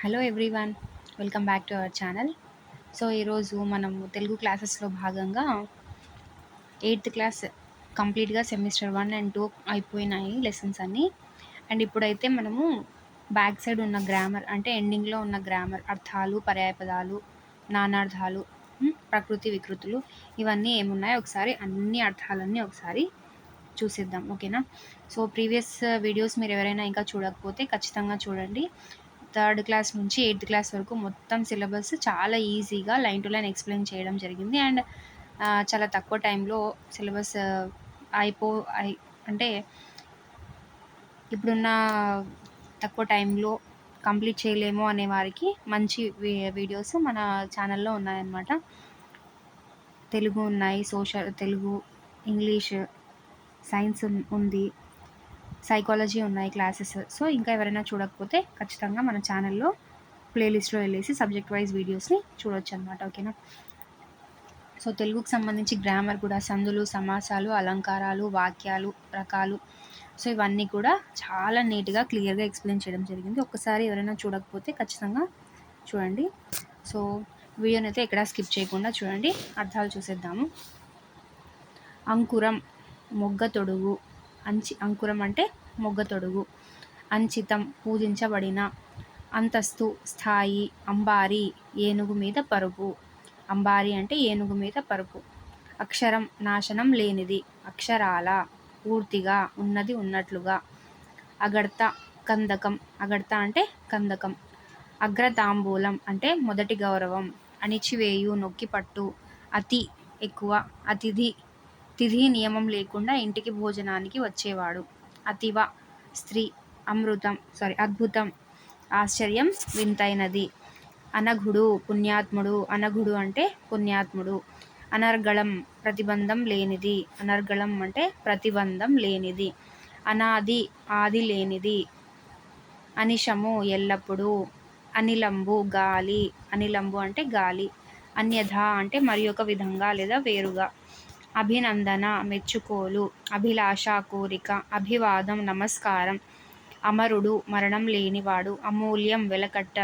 Hello everyone welcome back to our channel so ఈరోజు మనము తెలుగు క్లాసెస్లో భాగంగా ఎయిత్ క్లాస్ కంప్లీట్గా సెమిస్టర్ వన్ అండ్ టూ అయిపోయినాయి లెసన్స్ అన్నీ. అండ్ ఇప్పుడైతే మనము బ్యాక్ సైడ్ ఉన్న గ్రామర్ అంటే ఎండింగ్లో ఉన్న గ్రామర్ అర్థాలు పర్యాయపదాలు నానార్థాలు ప్రకృతి వికృతులు ఇవన్నీ ఏమున్నాయో? ఒకసారి అన్ని అర్థాలన్నీ ఒకసారి చూసేద్దాం ఓకేనా? సో ప్రీవియస్ వీడియోస్ మీరు ఎవరైనా ఇంకా చూడకపోతే ఖచ్చితంగా చూడండి. థర్డ్ క్లాస్ నుంచి ఎయిత్ క్లాస్ వరకు మొత్తం సిలబస్ చాలా ఈజీగా లైన్ టు లైన్ ఎక్స్ప్లెయిన్ చేయడం జరిగింది. అండ్ చాలా తక్కువ టైంలో సిలబస్ అయిపో అయి అంటే ఇప్పుడున్న తక్కువ టైంలో కంప్లీట్ చేయలేము అనే వారికి మంచి వీడియోస్ మన ఛానల్లో ఉన్నాయన్నమాట. తెలుగు ఉన్నాయి సోషల్ తెలుగు ఇంగ్లీష్ సైన్స్ ఉంది. సైకాలజీ ఉన్నాయి క్లాసెస్ సో ఇంకా ఎవరైనా చూడకపోతే ఖచ్చితంగా మన ఛానల్లో ప్లేలిస్ట్లో వెళ్ళేసి సబ్జెక్ట్ వైజ్ వీడియోస్ని చూడొచ్చు అనమాట ఓకేనా సో తెలుగుకు సంబంధించి గ్రామర్ కూడా సందులు సమాసాలు అలంకారాలు వాక్యాలు రకాలు. సో ఇవన్నీ కూడా చాలా నీట్గా క్లియర్గా ఎక్స్ప్లెయిన్ చేయడం జరిగింది. ఒక్కసారి ఎవరైనా చూడకపోతే ఖచ్చితంగా చూడండి. సో వీడియోని అయితే ఎక్కడా స్కిప్ చేయకుండా చూడండి. అర్థాలు చూసేద్దాము. అంకురం మొగ్గ తొడుగు. అంచి అంకురం అంటే మొగ్గ తొడుగు అంచితం పూజించబడిన అంతస్తు స్థాయి అంబారి ఏనుగు మీద పరుపు. అంబారి అంటే ఏనుగు మీద పరుపు. అక్షరం నాశనం లేనిది అక్షరాల పూర్తిగా ఉన్నది ఉన్నట్లుగా. అగడత కందకం అగడత అంటే కందకం. అగ్రతాంబూలం అంటే మొదటి గౌరవం. అణిచివేయు నొక్కిపట్టు అతి ఎక్కువ అతిథి తిథి నియమం లేకుండా ఇంటికి భోజనానికి వచ్చేవాడు. అతివ స్త్రీ అమృతం సారీ అద్భుతం ఆశ్చర్యం వింతైనది. అనఘుడు పుణ్యాత్ముడు అనఘుడు అంటే పుణ్యాత్ముడు. అనర్గళం ప్రతిబంధం లేనిది. అనర్గళం అంటే ప్రతిబంధం లేనిది. అనాది ఆది లేనిది. అనిశము ఎల్లప్పుడూ. అనిలంబు గాలి. అనిలంబు అంటే గాలి. అన్యథ అంటే మరి ఒక విధంగా లేదా వేరుగా. అభినందన మెచ్చుకోలు అభిలాష కోరిక అభివాదం నమస్కారం అమరుడు మరణం లేనివాడు అమూల్యం వెలకట్ట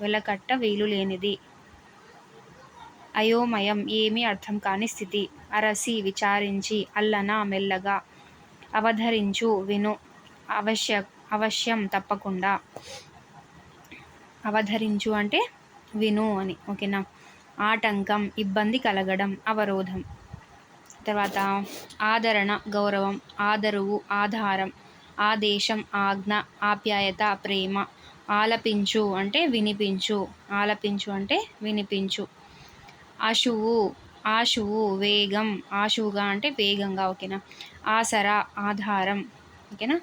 వెలకట్ట వీలు లేనిది అయోమయం ఏమీ అర్థం కాని స్థితి అరసి విచారించి అల్లన మెల్లగా అవధరించు విను అవశ్య అవశ్యం తప్పకుండా అవధరించు అంటే విను అని ఓకేనా? ఆటంకం ఇబ్బంది కలగడం అవరోధం. తర్వాత ఆదరణ గౌరవం ఆదరువు ఆధారం ఆదేశం ఆజ్ఞ ఆప్యాయత ప్రేమ ఆలపించు అంటే వినిపించు ఆలపించు అంటే వినిపించు. ఆశువు ఆశువు వేగం ఆశువుగా అంటే వేగంగా ఓకేనా? ఆసరా ఆధారం ఓకేనా?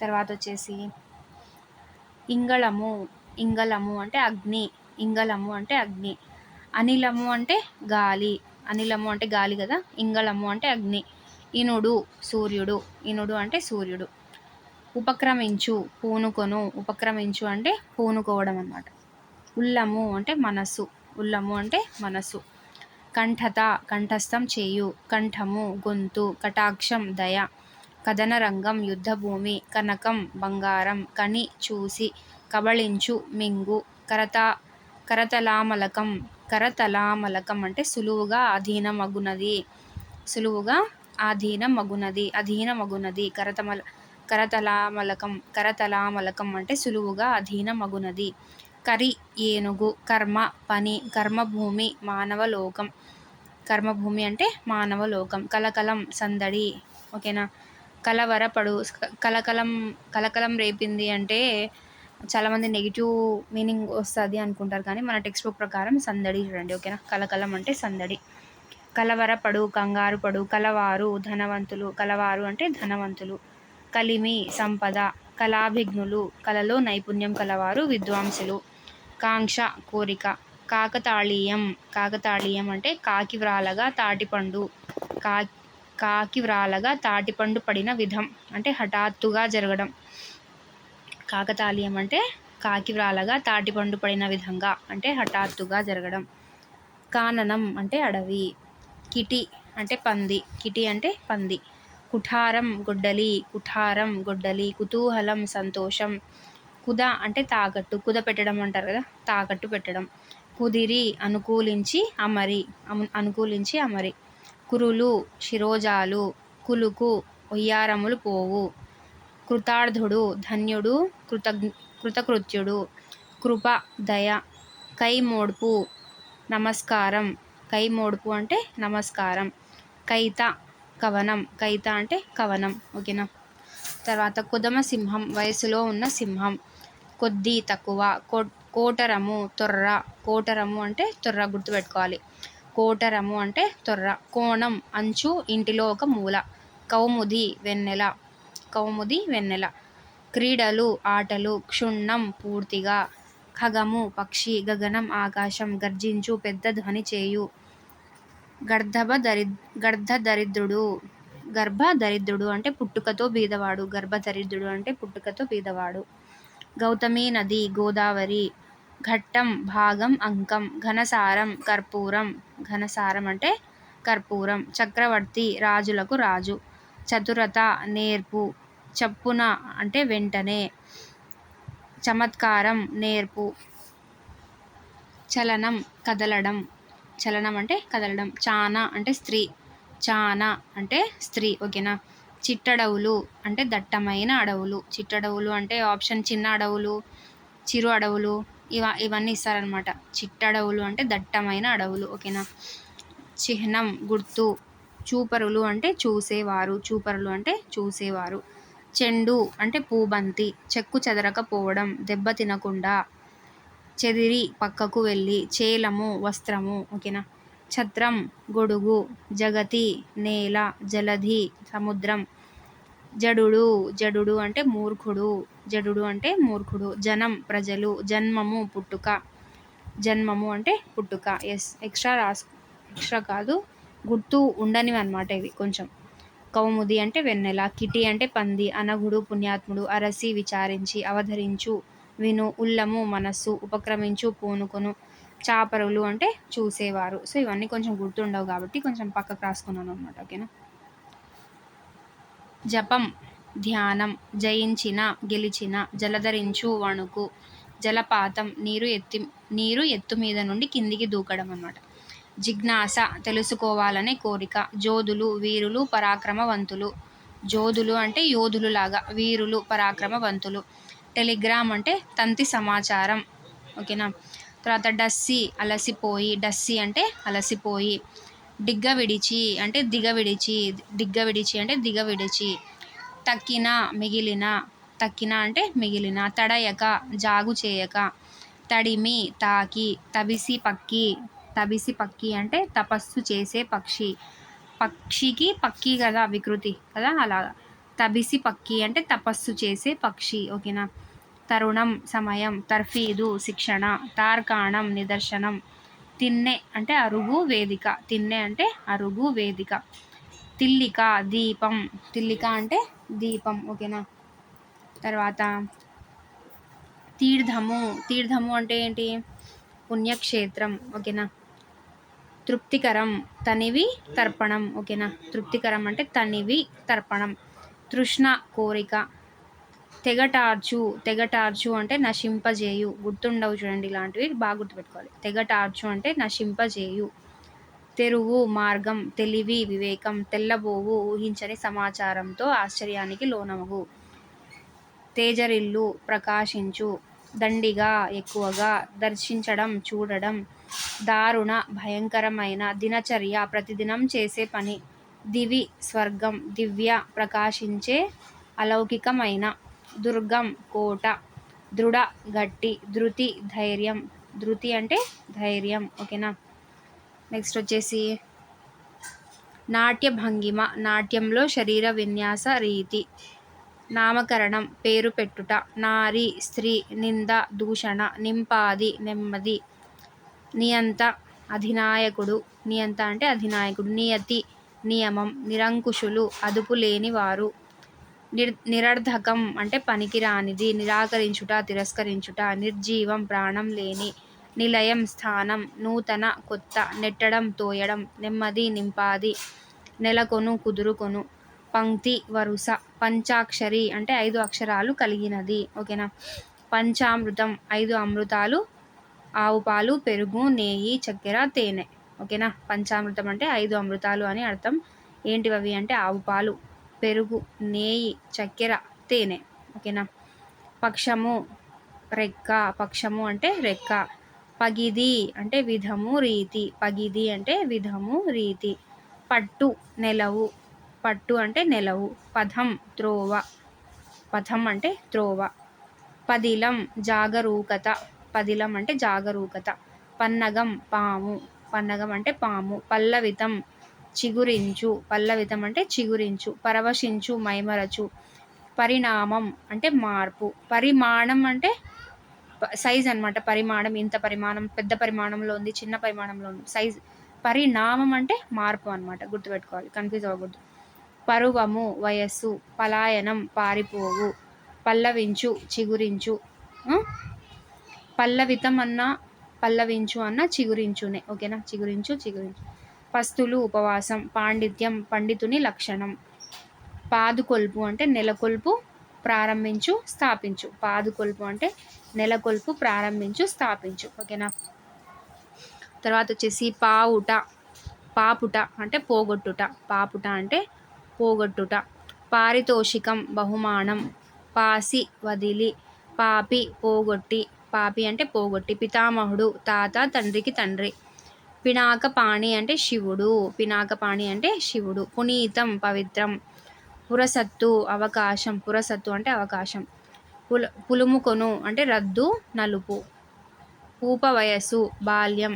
తర్వాత వచ్చేసి ఇంగళము ఇంగళము అంటే అగ్ని ఇంగళము అంటే అగ్ని అనిలము అంటే గాలి అనిలము అంటే గాలి కదా ఇంగళము అంటే అగ్ని. ఇనుడు సూర్యుడు ఇనుడు అంటే సూర్యుడు. ఉపక్రమించు పూనుకొను. ఉపక్రమించు అంటే పూనుకోవడం అన్నమాట. ఉల్లము అంటే మనస్సు. ఉల్లము అంటే మనస్సు. కంఠత కంఠస్థం చేయు. కంఠము గొంతు కటాక్షం దయ. కథన రంగం యుద్ధభూమి కనకం బంగారం కని చూసి కబళించు మింగు కరత కరతలామలకం కరతలామలకం అంటే సులువుగా అధీనమగునది. సులువుగా ఆధీనమగునది అధీనమగునది. కరతమల కరతలామలకం కరతలామలకం అంటే సులువుగా అధీనమగునది. కరి ఏనుగు కర్మ పని కర్మభూమి మానవలోకం. కర్మభూమి అంటే మానవలోకం. కలకలం సందడి. ఓకేనా? కలవరపడు కలకలం కలకలం రేపింది అంటే చాలామంది నెగిటివ్ మీనింగ్ వస్తుంది అనుకుంటారు కానీ మన టెక్స్ట్ బుక్ ప్రకారం సందడి చూడండి ఓకేనా కలకలం అంటే సందడి. కలవరపడు కంగారు పడు కలవారు ధనవంతులు కలవారు అంటే ధనవంతులు. కలిమి సంపద కళాభిజ్ఞులు కళలో నైపుణ్యం కలవారు విద్వాంసులు. కాంక్ష కోరిక. కాకతాళీయం. కాకతాళీయం అంటే కాకి వ్రాలగా తాటిపండు కా కాకి వ్రాలగా తాటిపండు పడిన విధం అంటే హఠాత్తుగా జరగడం. కాకతాళీయం అంటే కాకి వ్రాలగా తాటిపండు పడిన విధంగా అంటే హఠాత్తుగా జరగడం. కాననం అంటే అడవి. కిటి అంటే పంది. కిటి అంటే పంది. కుఠారం గొడ్డలి. కుఠారం గొడ్డలి. కుతూహలం సంతోషం. కుద అంటే తాకట్టు. కుద పెట్టడం అంటారు కదా? తాకట్టు పెట్టడం. కుదిరి అనుకూలించి అమరి. అనుకూలించి అమరి. కురులు శిరోజాలు. కులుకు ఒయ్యారములు పోవు. కృతార్థుడు ధన్యుడు కృతజ్ఞ కృతకృత్యుడు కృప దయ కైమోడ్పు నమస్కారం. కైమోడ్పు అంటే నమస్కారం. కైత కవనం. కైత అంటే కవనం. ఓకేనా? తర్వాత కుదమ సింహం వయసులో ఉన్న సింహం. కొద్ది తక్కువ. కోటరము తొర్ర. కోటరము అంటే తొర్ర గుర్తుపెట్టుకోవాలి. కోటరము అంటే తొర్ర. కోణం అంచు ఇంటిలో ఒక మూల. కౌముది వెన్నెల. కౌముది వెన్నెల. క్రీడలు ఆటలు క్షుణ్ణం పూర్తిగా. ఖగము పక్షి గగనం ఆకాశం గర్జించు పెద్ద ధ్వని చేయు. గర్ధభ దరి గర్ధ దరిద్రుడు గర్భ దరిద్రుడు అంటే పుట్టుకతో బీదవాడు గర్భ దరిద్రుడు అంటే పుట్టుకతో బీదవాడు గౌతమి నది గోదావరి ఘట్టం భాగం అంకం ఘనసారం కర్పూరం. ఘనసారం అంటే కర్పూరం. చక్రవర్తి రాజులకు రాజు. చతురత నేర్పు. చప్పున అంటే వెంటనే. చమత్కారం నేర్పు చలనం కదలడం. చలనం అంటే కదలడం. చానా అంటే స్త్రీ. చానా అంటే స్త్రీ ఓకేనా? చిట్టడవులు అంటే దట్టమైన అడవులు. చిట్టడవులు అంటే ఆప్షన్ చిన్న అడవులు చిరు అడవులు ఇవ ఇవన్నీ ఇస్తారనమాట చిట్టడవులు అంటే దట్టమైన అడవులు ఓకేనా? చిహ్నం గుర్తు చూపరులు అంటే చూసేవారు. చూపరులు అంటే చూసేవారు. చెండు అంటే పూబంతి చెక్కు చెదరకపోవడం దెబ్బ తినకుండా చెదిరి పక్కకు వెళ్ళి చేలము వస్త్రము ఓకేనా? ఛత్రం గొడుగు జగతి నేల జలధి సముద్రం జడుడు జడుడు అంటే మూర్ఖుడు జడుడు అంటే మూర్ఖుడు జనం ప్రజలు జన్మము పుట్టుక జన్మము అంటే పుట్టుక ఎస్ ఎక్స్ట్రా రాసు ఎక్స్ట్రా కాదు గుర్తు ఉండనివి అనమాట ఇవి కొంచెం. కౌముది అంటే వెన్నెల కిటి అంటే పంది అనగుడు పుణ్యాత్ముడు అరసి విచారించి అవధరించు విను ఉల్లము మనస్సు ఉపక్రమించు పూనుకొను చాపరులు అంటే చూసేవారు. సో ఇవన్నీ కొంచెం గుర్తుండవు కాబట్టి కొంచెం పక్కకు రాసుకున్నాను అనమాట ఓకేనా? జపం ధ్యానం జయించిన గెలిచిన జలధరించు వణుకు జలపాతం నీరు ఎత్తి నీరు ఎత్తు మీద నుండి కిందికి దూకడం అనమాట జిజ్ఞాస తెలుసుకోవాలనే కోరిక. జోధులు వీరులు పరాక్రమవంతులు. జోధులు అంటే యోధులు లాగా వీరులు పరాక్రమవంతులు. టెలిగ్రామ్ అంటే తంతి సమాచారం. ఓకేనా? తర్వాత డస్సి అలసిపోయి డస్సి అంటే అలసిపోయి. డిగ్గ విడిచి అంటే దిగ విడిచి దిగ్గ విడిచి అంటే దిగ విడిచి. తక్కిన మిగిలిన. తక్కిన అంటే మిగిలిన. తడయక జాగు చేయక. తడిమి తాకి తబిసి పక్కి. తబిసి పక్కి అంటే తపస్సు చేసే పక్షి. పక్షికి పక్కి కదా వికృతి కదా అలాగా తబిసి పక్కి అంటే తపస్సు చేసే పక్షి ఓకేనా? తరుణం సమయం తర్ఫీదు శిక్షణ తార్కాణం నిదర్శనం. తిన్నె అంటే అరుగు వేదిక. తిన్నె అంటే అరుగు వేదిక. తిల్లిక దీపం. తిల్లిక అంటే దీపం ఓకేనా? తర్వాత తీర్థము. తీర్థము అంటే ఏంటి? పుణ్యక్షేత్రం ఓకేనా? తృప్తికరం తనివి తర్పణం ఓకేనా? తృప్తికరం అంటే తనివి తర్పణం. తృష్ణ కోరిక. తెగటార్చు తెగటార్చు అంటే నశింపజేయు. గుర్తుండవు చూడండి ఇలాంటివి బాగా గుర్తుపెట్టుకోవాలి. తెగటార్చు అంటే నశింపజేయు. తెరువు మార్గం తెలివి వివేకం తెల్లబోవు ఊహించని సమాచారంతో ఆశ్చర్యానికి లోనమగు. తేజరిల్లు ప్రకాశించు. దండిగా ఎక్కువగా దర్శించడం చూడడం. దారుణ భయంకరమైన దినచర్య ప్రతిదినం చేసే పని. దివి స్వర్గం దివ్య ప్రకాశించే అలౌకికమైన దుర్గం కోట. దృఢ గట్టి ధృతి ధైర్యం. ధృతి అంటే ధైర్యం ఓకేనా? నెక్స్ట్ వచ్చేసి నాట్య భంగిమ నాట్యంలో శరీర విన్యాస రీతి. నామకరణం పేరు పెట్టుట నారి స్త్రీ నింద దూషణ నింపాది నెమ్మది. నియంత అధినాయకుడు. నియంత అంటే అధినాయకుడు. నియతి నియమం నిరంకుశులు అదుపు లేని వారు. నిర్ నిరర్ధకం అంటే పనికిరానిది. నిరాకరించుట తిరస్కరించుట నిర్జీవం ప్రాణం లేని. నిలయం స్థానం నూతన కొత్త నెట్టడం తోయడం నెమ్మది నింపాది. నెలకొను కుదురుకొను. పంక్తి వరుస పంచాక్షరి అంటే ఐదు అక్షరాలు కలిగినది. ఓకేనా? పంచామృతం ఐదు అమృతాలు ఆవు పాలు పెరుగు నెయ్యి చక్కెర తేనె. ఓకేనా? పంచామృతం అంటే ఐదు అమృతాలు అని అర్థం. ఏంటివి అవి అంటే ఆవు పాలు పెరుగు నెయ్యి చక్కెర తేనె. ఓకేనా? పక్షము రెక్క. పక్షము అంటే రెక్క. పగిది అంటే విధము రీతి. పగిది అంటే విధము రీతి. పట్టు నెలవు. పట్టు అంటే నెలవు. పథం త్రోవ. పథం అంటే త్రోవ. పదిలం జాగరూకత. పదిలం అంటే జాగరూకత. పన్నగం పాము. పన్నగం అంటే పాము. పల్లవితం చిగురించు. పల్లవితం అంటే చిగురించు. పరవశించు మైమరచు. పరిణామం అంటే మార్పు. పరిమాణం అంటే సైజ్ అనమాట పరిమాణం ఇంత పరిమాణం పెద్ద పరిమాణంలో ఉంది చిన్న పరిమాణంలో ఉంది. సైజ్. పరిణామం అంటే మార్పు అనమాట గుర్తుపెట్టుకోవాలి. కన్ఫ్యూజ్ అవ్వకూడదు. పరువము వయస్సు పలాయనం పారిపోవు. పల్లవించు చిగురించు. పల్లవితం అన్న పల్లవించు అన్న చిగురించునే. ఓకేనా? చిగురించు చిగురించు. పస్తులు ఉపవాసం పాండిత్యం పండితుని లక్షణం. పాదుకొల్పు అంటే నెలకొల్పు ప్రారంభించు స్థాపించు. పాదుకొల్పు అంటే నెలకొల్పు ప్రారంభించు స్థాపించు. ఓకేనా? తర్వాత వచ్చేసి పావుట పాపుట అంటే పోగొట్టుట. పాపుట అంటే పోగొట్టుట. పారితోషికం బహుమానం. పాసి వదిలి పాపి పోగొట్టి. పాపి అంటే పోగొట్టి పితామహుడు తాత తండ్రికి తండ్రి. పినాకపాణి అంటే శివుడు పినాకపాణి అంటే శివుడు. పునీతం పవిత్రం పురసత్తు అవకాశం. పురసత్తు అంటే అవకాశం. పుల పులుముకొను అంటే రద్దు నలుపు. పూప వయస్సు బాల్యం.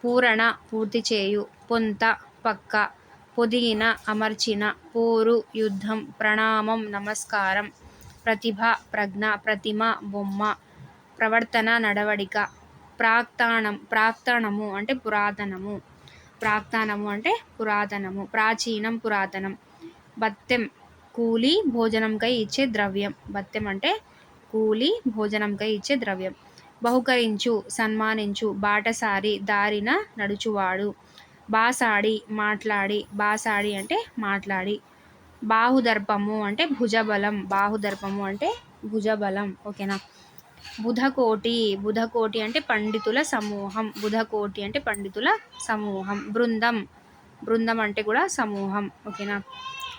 పూరణ పూర్తి చేయు. పొంత పక్క. పొదిగిన అమర్చిన. పోరు యుద్ధం. ప్రణామం నమస్కారం. ప్రతిభ ప్రజ్ఞ ప్రతిమ బొమ్మ. ప్రవర్తన నడవడిక ప్రాక్తానం ప్రాక్తానము అంటే పురాతనము. ప్రాక్తానము అంటే పురాతనము. ప్రాచీనం పురాతనం. బత్తెం కూలి భోజనంకై ఇచ్చే ద్రవ్యం. బత్తెం అంటే కూలి భోజనంకై ఇచ్చే ద్రవ్యం. బహుకరించు సన్మానించు బాటసారి దారిన నడుచువాడు. బాసాడి మాట్లాడి. బాసాడి అంటే మాట్లాడి. బాహుదర్పము అంటే భుజబలం. బాహుదర్పము అంటే భుజబలం. ఓకేనా? బుధకోటి బుధకోటి అంటే పండితుల సమూహం. బుధకోటి అంటే పండితుల సమూహం. బృందం. బృందం అంటే కూడా సమూహం. ఓకేనా?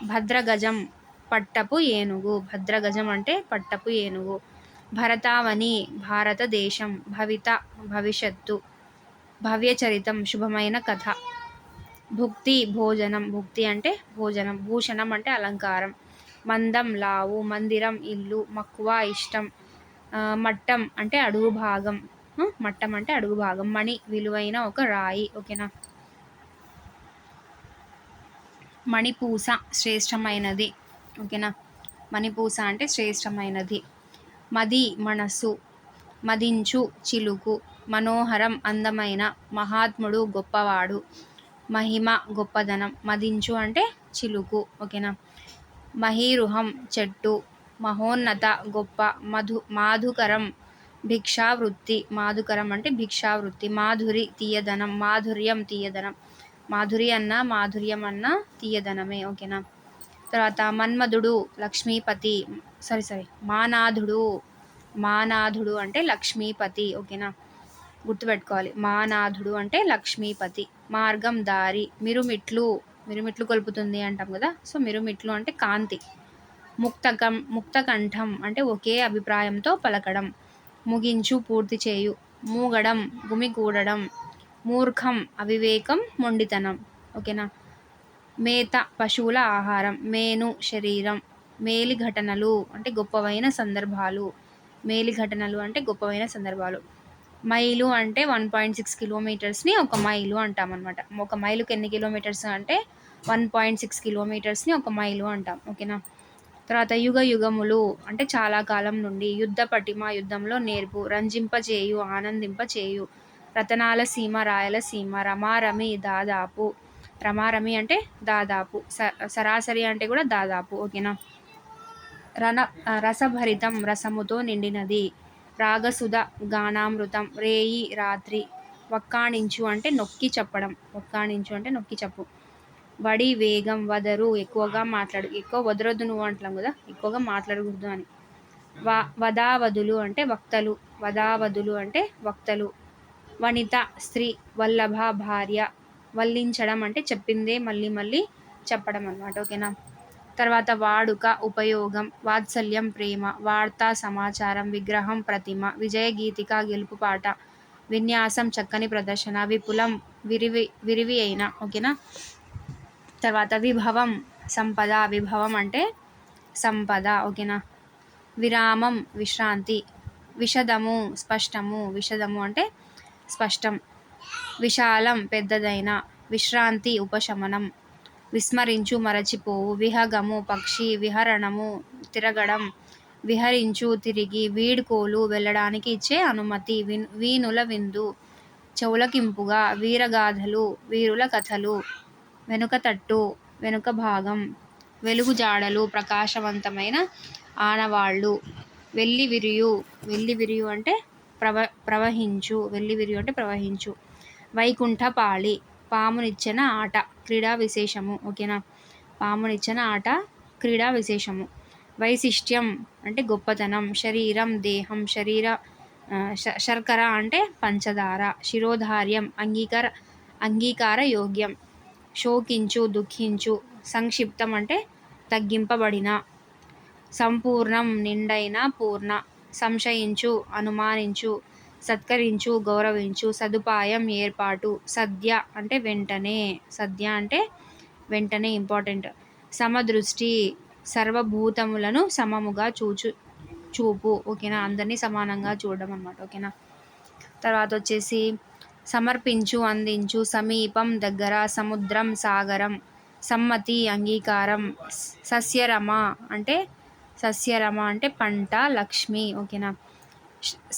భద్రగజం పట్టపు ఏనుగు. భద్రగజం అంటే పట్టపు ఏనుగు. భరతావని భారతదేశం. భవిత భవిష్యత్తు. భవ్యచరితం శుభమైన కథ. భుక్తి భోజనం. భుక్తి అంటే భోజనం. భూషణం అంటే అలంకారం. మందం లావు. మందిరం ఇల్లు. మక్కువ ఇష్టం. మట్టం అంటే అడుగు భాగం. మట్టం అంటే అడుగు భాగం. మణి విలువైన ఒక రాయి. ఓకేనా? మణిపూస శ్రేష్టమైనది. ఓకేనా? మణిపూస అంటే శ్రేష్టమైనది. మది మనస్సు మదించు చిలుకు మనోహరం అందమైన మహాత్ముడు గొప్పవాడు మహిమ గొప్పదనం మదించు అంటే చిలుకు. ఓకేనా? మహీరుహం చెట్టు మహోన్నత గొప్ప మధు మాధుకరం భిక్షావృత్తి. మాధుకరం అంటే భిక్షావృత్తి. మాధురి తీయదనం. మాధుర్యం తీయదనం. మాధురి అన్న మాధుర్యం అన్న తీయదనమే. ఓకేనా? తర్వాత మన్మధుడు లక్ష్మీపతి. Sorry sorry. మానాధుడు. మానాధుడు అంటే లక్ష్మీపతి. ఓకేనా? గుర్తుపెట్టుకోవాలి. మానాధుడు అంటే లక్ష్మీపతి. మార్గం దారి. మిరుమిట్లు. మిరుమిట్లు కొలుపుతుంది అంటాం కదా? సో మిరుమిట్లు అంటే కాంతి. ముక్తకం ముక్తకంఠం అంటే ఒకే అభిప్రాయంతో పలకడం. ముగించు పూర్తి చేయు. మూగడం గుమిగూడడం. మూర్ఖం అవివేకం మొండితనం. ఓకేనా? మేత పశువుల ఆహారం. మేను శరీరం. మేలి ఘటనలు అంటే గొప్పవైన సందర్భాలు. మేలి ఘటనలు అంటే గొప్పవైన సందర్భాలు. మైలు అంటే వన్ పాయింట్ సిక్స్ కిలోమీటర్స్ని ఒక మైలు అంటామన్నమాట. ఒక మైలుకి ఎన్ని కిలోమీటర్స్ అంటే వన్ పాయింట్ సిక్స్ కిలోమీటర్స్ని ఒక మైలు అంటాం. ఓకేనా? తర్వాత యుగ యుగములు అంటే చాలా కాలం నుండి యుద్ధ పటిమ యుద్ధంలో నేర్పు రంజింపచేయు ఆనందింపచేయు రతనాల సీమ రాయల సీమ రమారమి దాదాపు రమారమి అంటే దాదాపు స సరాసరి అంటే కూడా దాదాపు ఓకేనా? రన రసభరితం రసముతో నిండినది రాగసుధ గానామృతం రేయి రాత్రి వక్కాణించు అంటే నొక్కి చెప్పడం వక్కాణించు అంటే నొక్కి చెప్పు. వడి వేగం వదరు ఎక్కువగా మాట్లాడు ఎక్కువ వదరొద్దు నువ్వు అంటాం కదా ఎక్కువగా మాట్లాడకూడదు అని. వా వదావధులు అంటే వక్తలు వదావధులు అంటే వక్తలు. వనిత స్త్రీ వల్లభ భార్య వల్లించడం అంటే చెప్పిందే మళ్ళీ మళ్ళీ చెప్పడం అనమాట ఓకేనా? తర్వాత వాడుక ఉపయోగం వాత్సల్యం ప్రేమ వార్తా సమాచారం విగ్రహం ప్రతిమ విజయ గీతిక గెలుపు పాట విన్యాసం చక్కని ప్రదర్శన విపులం విరివి విరివి అయిన ఓకేనా? తర్వాత విభవం సంపద విభవం అంటే సంపద ఓకేనా? విరామం విశ్రాంతి విషదము స్పష్టము విషదము అంటే స్పష్టం. విశాలం పెద్దదైన విశ్రాంతి ఉపశమనం. విస్మరించు మరచిపోవు విహగము పక్షి విహరణము తిరగడం. విహరించు తిరిగి వీడ్కోలు వెళ్ళడానికి ఇచ్చే అనుమతి విన్ వీణుల విందు. చెవులకింపుగా వీరగాథలు వీరుల కథలు. వెనుక తట్టు వెనుక భాగం వెలుగు జాడలు ప్రకాశవంతమైన ఆనవాళ్ళు. వెళ్ళి విరియు వెళ్ళి విరియు అంటే ప్రవ ప్రవహించు వెళ్ళి విరియు అంటే ప్రవహించు. వైకుంఠ పాళి పామునిచ్చిన ఆట క్రీడా విశేషము ఓకేనా? పామునిచ్చిన ఆట క్రీడా విశేషము. వైశిష్ట్యం అంటే గొప్పతనం శరీరం దేహం శరీర శర్కర అంటే పంచదార శిరోధార్యం అంగీకార అంగీకార యోగ్యం. శోకించు దుఃఖించు సంక్షిప్తం అంటే తగ్గింపబడిన సంపూర్ణం నిండైన పూర్ణ సంశయించు అనుమానించు సత్కరించు గౌరవించు సదుపాయం ఏర్పాటు సద్య అంటే వెంటనే సద్య అంటే వెంటనే ఇంపార్టెంట్ సమదృష్టి సర్వభూతములను సమముగా చూచు చూపు ఓకేనా? అందరినీ సమానంగా చూడడం అనమాట ఓకేనా? తర్వాత వచ్చేసి సమర్పించు అందించు సమీపం దగ్గర సముద్రం సాగరం సమ్మతి అంగీకారం సస్యరమ అంటే సస్యరమ అంటే పంట లక్ష్మి ఓకేనా?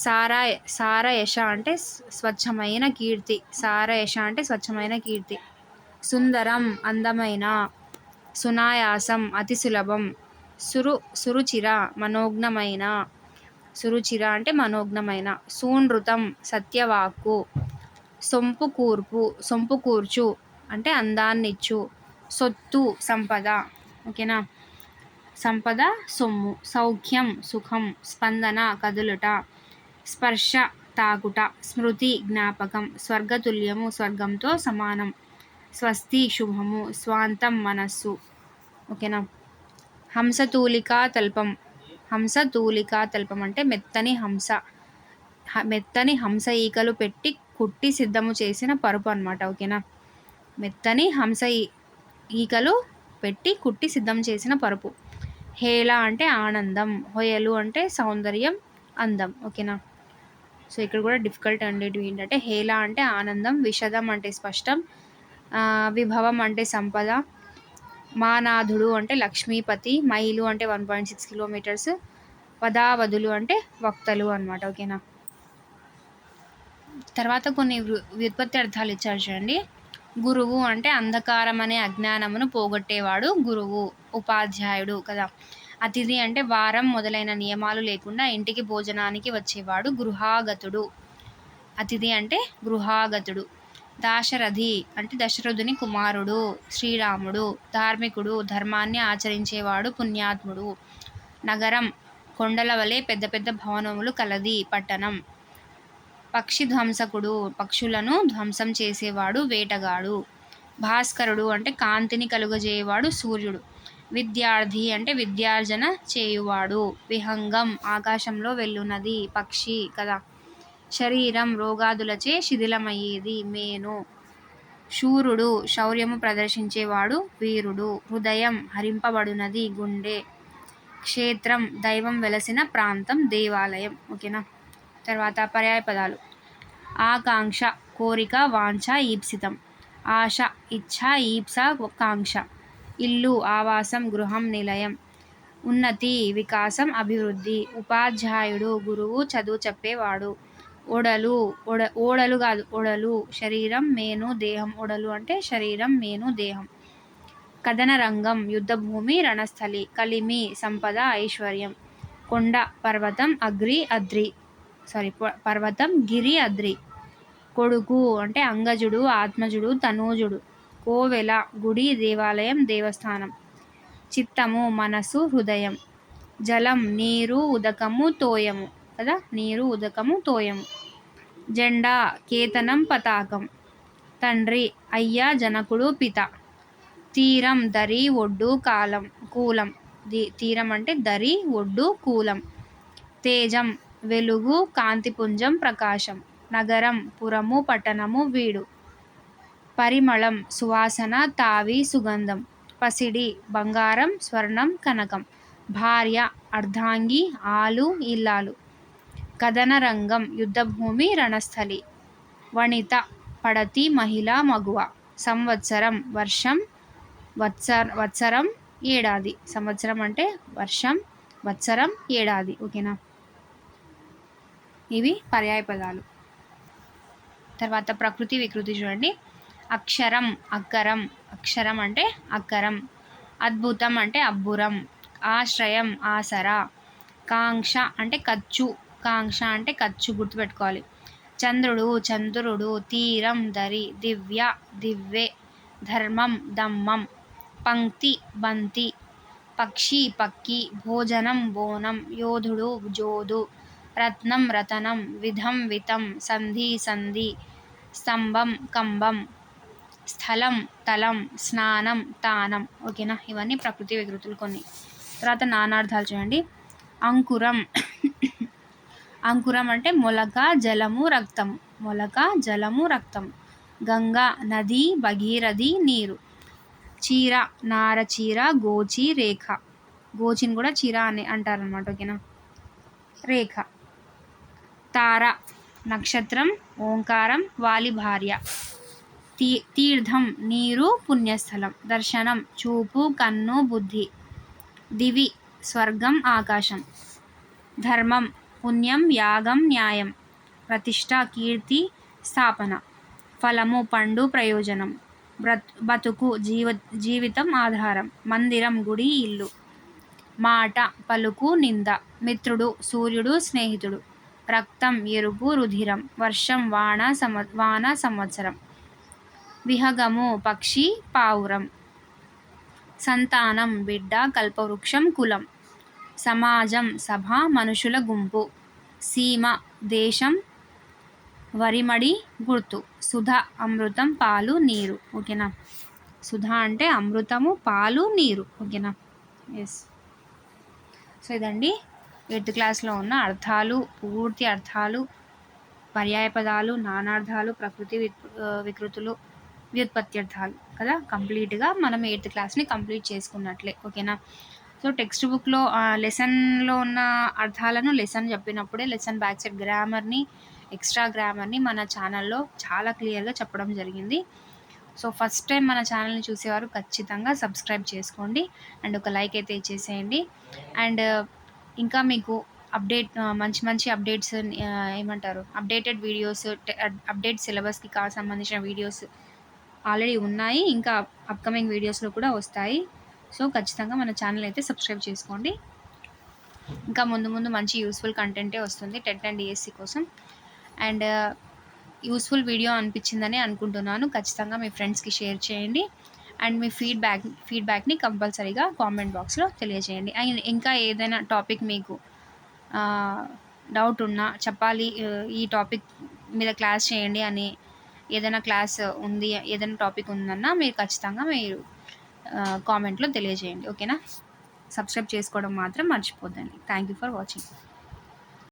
సారా సారయశ అంటే స్వచ్ఛమైన కీర్తి సారయశ అంటే స్వచ్ఛమైన కీర్తి. సుందరం అందమైన సునాయాసం అతి సులభం సురు సురుచిర మనోజ్ఞమైన సురుచిర అంటే మనోజ్ఞమైన సూనృతం సత్యవాక్కు సొంపు కూర్పు సొంపు కూర్చు అంటే అందాన్నిచ్చు. సొత్తు సంపద. ఓకేనా? సంపద సొమ్ము. సౌఖ్యం సుఖం. స్పందన కదులుట. స్పర్శ తాకుట స్మృతి జ్ఞాపకం. స్వర్గతుల్యము స్వర్గంతో సమానం. స్వస్తి శుభము. స్వాంతం మనస్సు. ఓకేనా? హంసతూలికా తల్పం. హంసతూలికా తల్పం అంటే మెత్తని హంస. మెత్తని హంస ఈకలు పెట్టి కుట్టి సిద్ధము చేసిన పరుపు అనమాట ఓకేనా? మెత్తని హంస ఈకలు పెట్టి కుట్టి సిద్ధం చేసిన పరుపు. హేళ అంటే ఆనందం హొయలు అంటే సౌందర్యం అందం ఓకేనా? సో ఇక్కడ కూడా డిఫికల్ట్ ఉండేటివి ఏంటంటే హేళ అంటే ఆనందం విషదం అంటే స్పష్టం విభవం అంటే సంపద మానాథుడు అంటే లక్ష్మీపతి మైలు అంటే వన్ పాయింట్ సిక్స్ కిలోమీటర్స్ పదావధులు అంటే వక్తలు అనమాట ఓకేనా? తర్వాత కొన్ని వ్యుత్పత్తి అర్థాలు ఇచ్చారు చూడండి. గురువు అంటే అంధకారం అనే అజ్ఞానమును పోగొట్టేవాడు గురువు ఉపాధ్యాయుడు కదా. అతిథి అంటే వారం మొదలైన నియమాలు లేకుండా ఇంటికి భోజనానికి వచ్చేవాడు గృహాగతుడు. అతిథి అంటే గృహాగతుడు. దాశరథి అంటే దశరథుని కుమారుడు శ్రీరాముడు ధార్మికుడు ధర్మాన్ని ఆచరించేవాడు పుణ్యాత్ముడు. నగరం కొండల వలె పెద్ద పెద్ద భవనములు కలది పట్టణం. పక్షి ధ్వంసకుడు పక్షులను ధ్వంసం చేసేవాడు వేటగాడు. భాస్కరుడు అంటే కాంతిని కలుగజేయవాడు సూర్యుడు. విద్యార్థి అంటే విద్యార్జన చేయువాడు. విహంగం ఆకాశంలో వెళ్ళున్నది పక్షి కదా. శరీరం రోగాదులచే శిథిలమయ్యేది మేను. శూరుడు శౌర్యము ప్రదర్శించేవాడు వీరుడు. హృదయం హరింపబడునది గుండె. క్షేత్రం దైవం వెలసిన ప్రాంతం దేవాలయం. ఓకేనా? తర్వాత పర్యాయ పదాలు. ఆకాంక్ష కోరిక వాంఛ ఈప్సితం. ఆశ ఇచ్ఛ ఈప్స కాంక్ష ఇల్లు ఆవాసం గృహం నిలయం. ఉన్నతి వికాసం అభివృద్ధి. ఉపాధ్యాయుడు గురువు చదువు చెప్పేవాడు. ఓడలు ఓడ ఓడలు కాదు ఓడలు శరీరం మేను దేహం. ఓడలు అంటే శరీరం మేను దేహం. కథన రంగం యుద్ధభూమి రణస్థలి. కలిమి సంపద ఐశ్వర్యం. కొండ పర్వతం అగ్రి అద్రి. సారీ పర్వతం గిరి అద్రి. కొడుకు అంటే అంగజుడు ఆత్మజుడు తనూజుడు. కోవెల గుడి దేవాలయం దేవస్థానం. చిత్తము మనసు హృదయం. జలం నీరు ఉదకము తోయము. కదా? నీరు ఉదకము తోయము. జెండా కేతనం పతాకం. తండ్రి అయ్య జనకుడు పిత. తీరం దరి ఒడ్డు కాలం కూలం. తీరం అంటే దరి ఒడ్డు కూలం. తేజం వెలుగు కాంతిపుంజం ప్రకాశం నగరం పురము పట్టణము వీడు. పరిమళం సువాసన తావి సుగంధం. పసిడి బంగారం స్వర్ణం కనకం. భార్య అర్ధాంగి ఆలు ఇల్లాలు. కథన రంగం యుద్ధభూమి రణస్థలి. వనిత పడతి మహిళ మగువ. సంవత్సరం వర్షం వత్సర వత్సరం ఏడాది. సంవత్సరం అంటే వర్షం వత్సరం ఏడాది. ఓకేనా? ఇవి పర్యాయ పదాలు. తర్వాత ప్రకృతి వికృతి చూడండి. అక్షరం అక్కరం అక్షరం అంటే అక్కరం అద్భుతం అంటే అబ్బురం. ఆశ్రయం ఆసరా. కాంక్ష అంటే ఖర్చు కాంక్ష అంటే ఖర్చు గుర్తుపెట్టుకోవాలి. చంద్రుడు చంద్రుడు తీరం దరి దివ్య దివ్వే ధర్మం దమ్మం. పంక్తి బంతి. పక్షి పక్కి. భోజనం బోనం. యోధుడు జోదు రత్నం రతనం విధం వితం సంధి సంధి స్తంభం కంబం స్థలం తలం స్నానం తానం ఓకేనా ఇవన్నీ ప్రకృతి వికృతులు కొన్ని. తర్వాత నానార్థాలు చూడండి. అంకురం. అంకురం అంటే మొలక జలము రక్తం. మొలక జలము రక్తం. గంగా నది భగీరథి నీరు. చీర నార చీర గోచి రేఖ. గోచిని కూడా చీర అని అంటారనమాట ఓకేనా రేఖ. తార నక్షత్రం ఓంకారం వాలి భార్య. తీ తీర్థం నీరు పుణ్యస్థలం. దర్శనం చూపు కన్ను బుద్ధి. దివి స్వర్గం ఆకాశం. ధర్మం పుణ్యం యాగం న్యాయం. ప్రతిష్ట కీర్తి స్థాపన. ఫలము పండు ప్రయోజనం. బ్రత్ బతుకు జీవ జీవితం ఆధారం. మందిరం గుడి ఇల్లు. మాట పలుకు నింద. మిత్రుడు సూర్యుడు స్నేహితుడు. రక్తం ఎరుపు రుధిరం వర్షం వాన సమ వాన సంవత్సరం. విహగము పక్షి పావురం. సంతానం బిడ్డ కల్పవృక్షం కులం. సమాజం సభ మనుషుల గుంపు. సీమ దేశం వరిమడి గుర్తు. సుధ అమృతం పాలు నీరు. ఓకేనా? సుధ అంటే అమృతము పాలు నీరు. ఓకేనా? ఎస్ సో ఇదండి ఎయిత్ క్లాస్లో ఉన్న అర్థాలు పూర్తి అర్థాలు పర్యాయ పదాలు నానార్థాలు ప్రకృతి వికృతులు వ్యుత్పత్తి అర్థాలు కదా? కంప్లీట్గా మనం ఎయిత్ క్లాస్ని కంప్లీట్ చేసుకున్నట్లే. ఓకేనా? సో టెక్స్ట్ బుక్లో లెసన్లో ఉన్న అర్థాలను లెసన్ చెప్పినప్పుడే లెసన్ బ్యాక్ సైడ్ గ్రామర్ని ఎక్స్ట్రా గ్రామర్ని మన ఛానల్లో చాలా క్లియర్గా చెప్పడం జరిగింది. సో ఫస్ట్ టైం మన ఛానల్ని చూసేవారు ఖచ్చితంగా సబ్స్క్రైబ్ చేసుకోండి. అండ్ ఒక లైక్ అయితే ఇచ్చేసేయండి. అండ్ ఇంకా మీకు అప్డేట్ మంచి మంచి అప్డేట్స్ ఏమంటారు అప్డేటెడ్ వీడియోస్ అప్డేట్ సిలబస్కి కా సంబంధించిన వీడియోస్ ఆల్రెడీ ఉన్నాయి. ఇంకా అప్కమింగ్ వీడియోస్లో కూడా వస్తాయి. సో ఖచ్చితంగా మన ఛానల్ అయితే సబ్స్క్రైబ్ చేసుకోండి. ఇంకా ముందు ముందు మంచి యూస్ఫుల్ కంటెంటే వస్తుంది టెట్ అండ్ డిఎస్సి కోసం. అండ్ యూస్ఫుల్ వీడియో అనిపించిందని అనుకుంటున్నాను. ఖచ్చితంగా మీ ఫ్రెండ్స్కి షేర్ చేయండి. అండ్ మీ ఫీడ్బ్యాక్ ఫీడ్బ్యాక్ని కంపల్సరీగా కామెంట్ బాక్స్లో తెలియజేయండి. అండ్ ఇంకా ఏదైనా టాపిక్ మీకు డౌట్ ఉన్నా చెప్పాలి ఈ టాపిక్ మీద క్లాస్ చేయండి అని ఏదైనా క్లాస్ ఉంది ఏదైనా టాపిక్ ఉందన్నా మీరు ఖచ్చితంగా మీరు కామెంట్లో తెలియజేయండి. ఓకేనా? సబ్స్క్రైబ్ చేసుకోవడం మాత్రం మర్చిపోద్దండి. Thank you for watching.